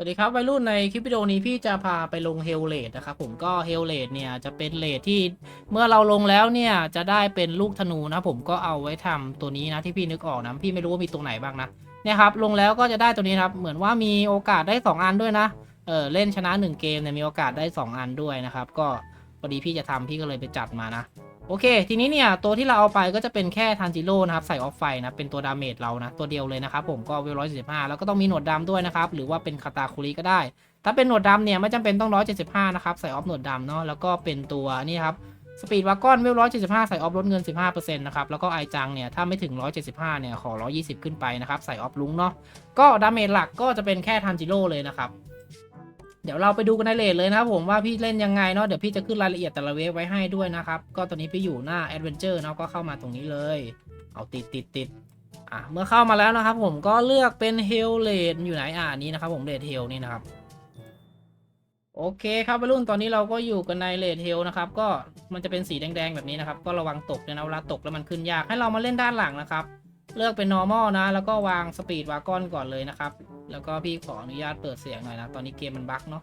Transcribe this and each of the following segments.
สวัสดีครับวัยรุ่นในคลิปวิดีโอนี้พี่จะพาไปลงเฮลเลดนะครับผมก็เฮลเลดเนี่ยจะเป็นเลดที่เมื่อเราลงแล้วเนี่ยจะได้เป็นลูกธนูนะผมก็เอาไว้ทำตัวนี้นะที่พี่นึกออกนะพี่ไม่รู้ว่ามีตรงไหนบ้างนะเนี่ยครับลงแล้วก็จะได้ตัวนี้ครับเหมือนว่ามีโอกาสได้ 2 อันด้วยนะเออเล่นชนะ 1 เกมเนี่ยมีโอกาสได้ 2 อันด้วยนะครับก็พอดีพี่จะทำพี่ก็เลยไปจัดมานะ โอเค ทีนี้เนี่ยตัวที่เราเอาไปก็จะเป็นแค่ทันจิโร่นะครับ ใส่ออฟไฟนะ เป็นตัวดาเมจเรานะ ตัวเดียวเลยนะครับผมก็เวลร้อยสิบห้าแล้วก็ต้องมีหนวดดำด้วยนะครับ หรือว่าเป็นคาตาคุริก็ได้ ถ้าเป็นหนวดดำเนี่ยไม่จำเป็นต้องร้อยเจ็ดสิบห้านะครับ ใส่ออฟหนวดดำเนาะแล้วก็เป็นตัวนี่ครับสปีดวากอนเวลร้อยเจ็ดสิบห้าใส่ออฟลดเงินสิบห้าเปอร์เซ็นต์นะครับ แล้วก็ไอจังเนี่ยถ้าไม่ถึงร้อยเจ็ดสิบห้าเนี่ยขอร้อยยี่สิบขึ้นไปนะครับใส่ออฟลุงเนาะก็ดาเมจหลักก็จะเป็นแค่ทันจิโร่เลยนะครับ เดี๋ยวเราไปดูกันในเลทเลยนะครับผมว่าพี่เล่นยังไงเนาะเดี๋ยวพี่จะขึ้นรายละเอียดแต่ละเวฟไว้ให้ด้วยนะครับก็ตอนนี้พี่อยู่หน้า Adventure เนาะก็เข้ามาตรงนี้เลย เอาติดติดติดอะเมื่อเข้ามาแล้วนะครับผมก็เลือกเป็น h e l l a d อยู่ไหนอ่านี้นะครับผมเลดเฮลนี่นะครับโอเคครับวัยรุ่นตอนนี้เราก็อยู่กันในเลดเฮลนะครับก็มันจะเป็นสีแดงๆแบบนี้นะครับ ก็ระวังตกด้วยนะเวลาตกแล้วมันขึ้นยากให้เรามาเล่นด้านหลังนะครับ เลือกเป็น normal นะ แล้วก็วางสปีดวากอนก่อนเลยนะครับ แล้วก็พี่ขออนุญาตเปิดเสียงหน่อยนะ ตอนนี้เกมมันบั๊กเนาะ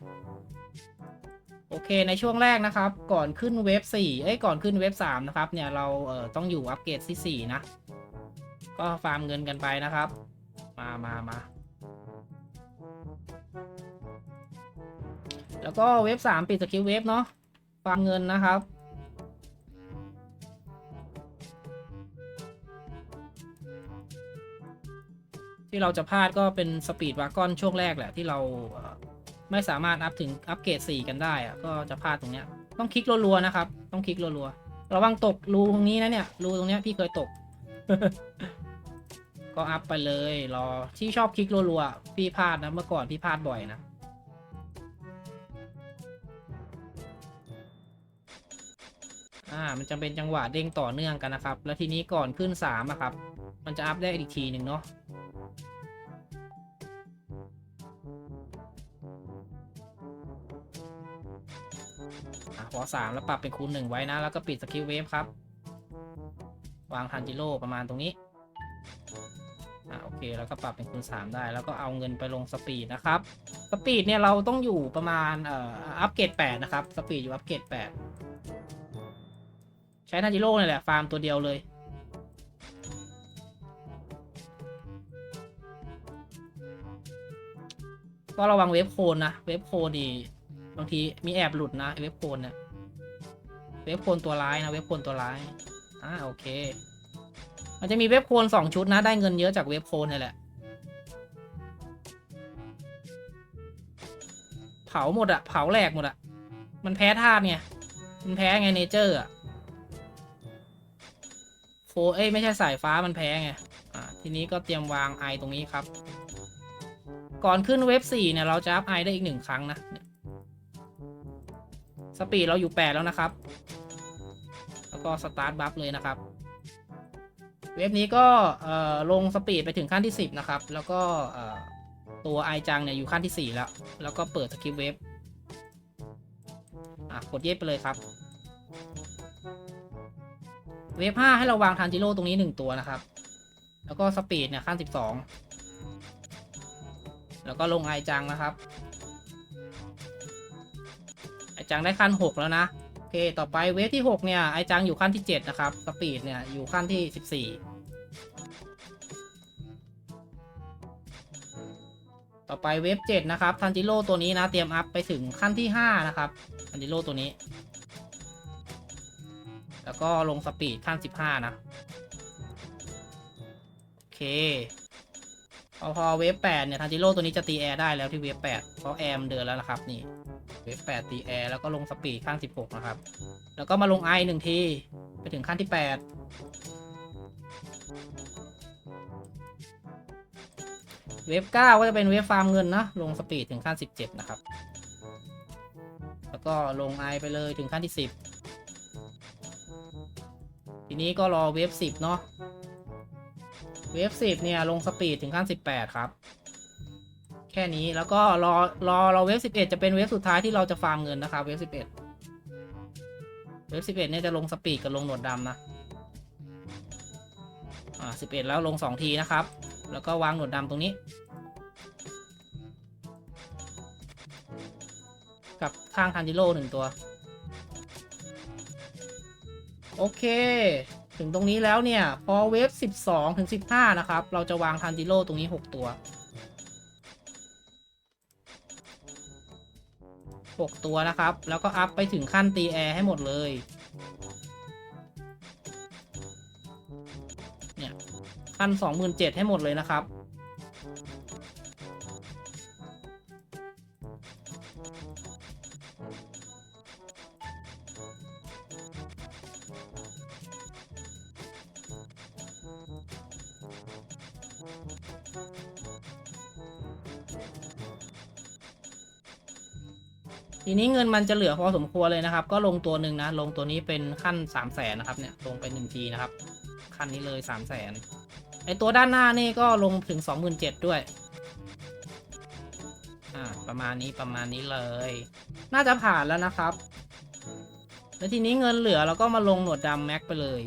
โอเค ในช่วงแรกนะครับ ก่อนขึ้นเว็บ4เอ้ย ก่อนขึ้นเว็บ3นะครับ เนี่ย เราเอ่อต้องอยู่อัปเกรดที่4นะ ก็ฟาร์มเงินกันไปนะครับ มามามาแล้วก็เว็บ3ปิดสกิลเว็บเนาะฟาร์มเงินนะครับ ที่เราจะพลาดก็เป็นสปีดวากอนช่วงแรกแหละที่เราไม่สามารถอัพถึงอัปเกรด4 กันได้อะก็จะพลาดตรงเนี้ย ต้องคลิกรัวๆนะครับ ต้องคลิกรัวๆระวังตกรูตรงนี้นะเนี่ยรูตรงเนี้ยพี่เคยตก ก็อัพไปเลยรอที่ชอบคลิกรัวๆพี่พลาดนะเมื่อก่อนพี่พลาดบ่อยนะอ่ามันจะเป็นจังหวะเด้งต่อเนื่องกันนะครับ แล้วทีนี้ก่อนขึ้น3อะครับ มันจะอัพได้อีกทีหนึ่งเนาะ อะพอสามแล้วปรับเป็นคูณหนึ่งไว้นะ แล้วก็ปิดสกิลเวฟครับ วางทันจิโร่ประมาณตรงนี้ อะโอเค แล้วก็ปรับเป็นคูณสามได้ แล้วก็เอาเงินไปลงสปีดนะครับ สปีดเนี่ยเราต้องอยู่ประมาณเอ่ออัปเกรดแปดนะครับ สปีดอยู่อัปเกรดแปดใช้ทันจิโร่เนี่ยแหละ ฟาร์มตัวเดียวเลยก็ระวังเวฟโคนนะ เวฟโคนดี บางทีมีแอบหลุดนะเวฟโคนเนี่ยเวฟโคนตัวร้ายนะเวฟโคนตัวร้ายอ่าโอเค มันจะมีเวฟโคนสองชุดนะได้เงินเยอะจากเวฟโคนนี่แหละเผาหมดอะเผาแหลกหมดอะมันแพ้ธาตุเนี่ยมันแพ้ไงเนเจอร์อะโฟเอ้ยไม่ใช่สายฟ้ามันแพ้ไงอ่าทีนี้ก็เตรียมวางไอตรงนี้ครับ ก่อนขึ้นเว็บ4เนี่ยเราจะอัพไอได้อีกหนึ่งครั้งนะ สปีดเราอยู่ 8 แล้วนะครับ แล้วก็สตาร์ทบัฟเลยนะครับ เว็บนี้ก็ลงสปีดไปถึงขั้นที่ 10 นะครับ แล้วก็ตัวไอจังเนี่ยอยู่ขั้นที่ 4 แล้ว แล้วก็เปิดสกิปเว็บอะกดเย็บไปเลยครับ เวฟ5ให้เราวางทันจิโร่ตรงนี้ 1 ตัวนะครับ แล้วก็สปีดเนี่ยขั้น 12 แล้วก็ลงไอจังนะครับ จังได้ขั้น 6 แล้วนะ โอเค ต่อไปเวฟที่ 6 เนี่ย ไอจังอยู่ขั้นที่ 7 นะครับ สปีดเนี่ย อยู่ขั้นที่ 14 ต่อไปเวฟ7นะครับ ทันจิโร่ตัวนี้นะ เตรียมอัพไปถึงขั้นที่ 5 นะครับ ทันจิโร่ตัวนี้ แล้วก็ลงสปีดขั้น 15 นะ โอเคพอพอเวฟแปดเนี่ย ทันจิโร่ตัวนี้จะตีแอร์ได้แล้วที่เวฟแปดเพราะแอร์มเดินแล้วนะครับนี่ เวฟแปดตีแอร์แล้วก็ลงสปีดขั้นสิบหกนะครับ แล้วก็มาลงไอหนึ่งที ไปถึงขั้นที่แปดเวฟเก้าก็จะเป็นเวฟฟาร์มเงินนะ ลงสปีดถึงขั้นสิบเจ็ดนะครับ แล้วก็ลงไอไปเลยถึงขั้นที่สิบทีนี้ก็รอเวฟสิบเนาะเวฟสิบเนี่ยลงสปีดถึงขั้นสิบแปดครับ แค่นี้แล้วก็รอรอรอเวฟสิบเอ็ดจะเป็นเวฟสุดท้ายที่เราจะฟาร์มเงินนะครับเวฟสิบเอ็ดเวฟสิบเอ็ดเนี่ยจะลงสปีดกับลงหนวดดำนะอ่าสิบเอ็ดแล้วลงสองทีนะครับ แล้วก็วางหนวดดำตรงนี้ กับข้างทันจิโร่หนึ่งตัว โอเค ถึงตรงนี้แล้วเนี่ย พอเวฟ12ถึง15 นะครับ เราจะวางทันจิโร่ตรงนี้ 6 ตัว 6 ตัวนะครับ แล้วก็อัพไปถึงขั้นตีแอร์ให้หมดเลย เนี่ย ขั้น 27,000 ให้หมดเลยนะครับ ทีนี้เงินมันจะเหลือพอสมควรเลยนะครับ ก็ลงตัวหนึ่งนะ ลงตัวนี้เป็นขั้น3 0 0แสนนะครับเนี่ย ลงไปหนึ่งทีนะครับ ขั้นนี้เลย3 0 0แสนไอตัวด้านหน้านี่ก็ลงถึง 27,000ด้วย อ่า ประมาณนี้ประมาณนี้เลย น่าจะผ่านแล้วนะครับ แล้วทีนี้เงินเหลือเราก็มาลงหนวดดำแม็กไปเลย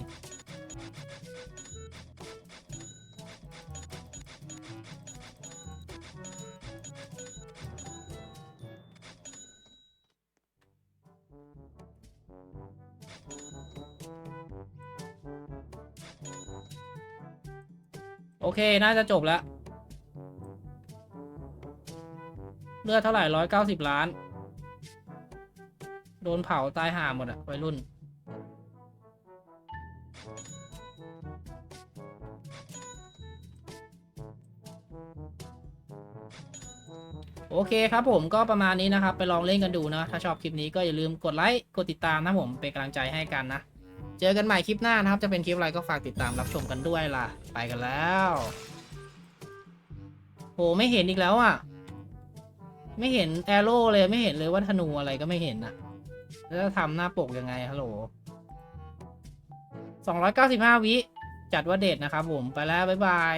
เค น่าจะจบแล้ว เลือดเท่าไหร่ร้อยเก้าสิบล้าน โดนเผาตายห่าหมดอะวัยรุ่น โอเคครับผมก็ประมาณนี้นะครับ ไปลองเล่นกันดูนะ ถ้าชอบคลิปนี้ก็อย่าลืมกดไลค์ กดติดตามนะผม เป็นกำลังใจให้กันนะ เจอกันใหม่คลิปหน้านะครับ จะเป็นคลิปอะไรก็ฝากติดตามรับชมกันด้วยล่ะ ไปกันแล้ว โหไม่เห็นอีกแล้วอะ ไม่เห็นแอโร่เลยไม่เห็นเลยว่าธนูอะไรก็ไม่เห็นอะแล้วจะทำหน้าปกยังไงฮัลโหล295 วิ จัดว่าเด็ดนะครับผม ไปแล้ว บ๊ายบาย